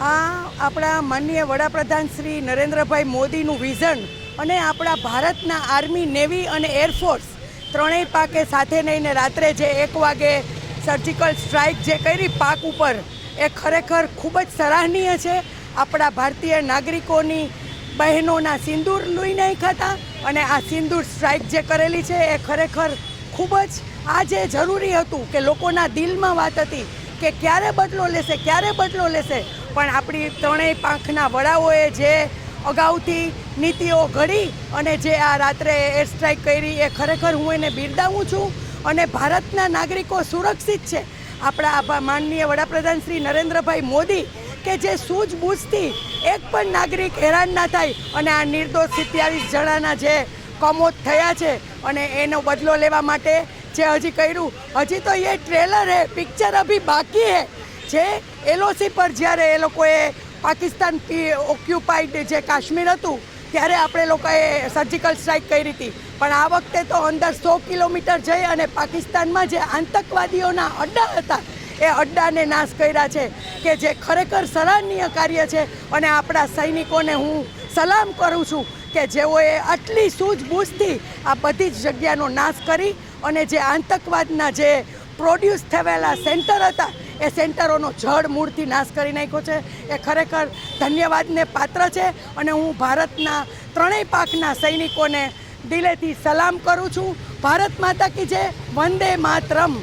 આ આપણા માનનીય વડાપ્રધાન શ્રી નરેન્દ્રભાઈ મોદીનું વિઝન અને આપણા ભારતના આર્મી, નેવી અને એરફોર્સ ત્રણેય પાકે સાથે લઈને રાત્રે જે એક વાગે સર્જિકલ સ્ટ્રાઇક જે કરી પાક ઉપર, એ ખરેખર ખૂબ જ સરાહનીય છે. આપણા ભારતીય નાગરિકોની બહેનોના સિંદૂર લઈ નાખ્યા હતા અને આ સિંદૂર સ્ટ્રાઇક જે કરેલી છે, એ ખરેખર ખૂબ જ આજે જરૂરી હતું કે લોકોના દિલમાં વાત હતી કે ક્યારે બદલો લેશે, ક્યારે બદલો લેશે? પણ આપણી ત્રણેય પાંખના વડાઓએ જે અગાઉથી નીતિઓ ઘડી અને જે આ રાત્રે એર સ્ટ્રાઇક કરી, એ ખરેખર હું એને બિરદાવું છું અને ભારતના નાગરિકો સુરક્ષિત છે. આપણા માનનીય વડાપ્રધાન શ્રી નરેન્દ્રભાઈ મોદી કે જે સૂઝબૂઝથી એક પણ નાગરિક હેરાન ના થાય અને આ નિર્દોષ સિત્યાવીસ જણાના જે કમોત થયા છે અને એનો બદલો લેવા માટે જે હજી કર્યું, હજી તો એ ટ્રેલર હે પિક્ચર અભી બાકી હે. જે એલઓસી પર જ્યારે એ લોકોએ પાકિસ્તાન ઓક્યુપાઈડ જે કાશ્મીર હતું, ત્યારે આપણે લોકોએ સર્જિકલ સ્ટ્રાઇક કરી હતી. પણ આ વખતે તો અંદર સો કિલોમીટર જઈ અને પાકિસ્તાનમાં જે આતંકવાદીઓના અડ્ડા હતા, એ અડ્ડાને નાશ કર્યા છે. કે જે ખરેખર સરાહનીય કાર્ય છે અને આપણા સૈનિકોને હું સલામ કરું છું કે જેઓએ આટલી સૂઝબૂઝથી આ બધી જ જગ્યાનો નાશ કરી અને જે આતંકવાદના જે પ્રોડ્યુસ થયેલા સેન્ટર હતા, એ સેન્ટરોનો જડ મૂળથી નાશ કરી નાખ્યો છે. એ ખરેખર ધન્યવાદને પાત્ર છે અને હું ભારતના ત્રણેય પાકના સૈનિકોને દિલેથી સલામ કરું છું. ભારત માતા કી જે વંદે માતરમ.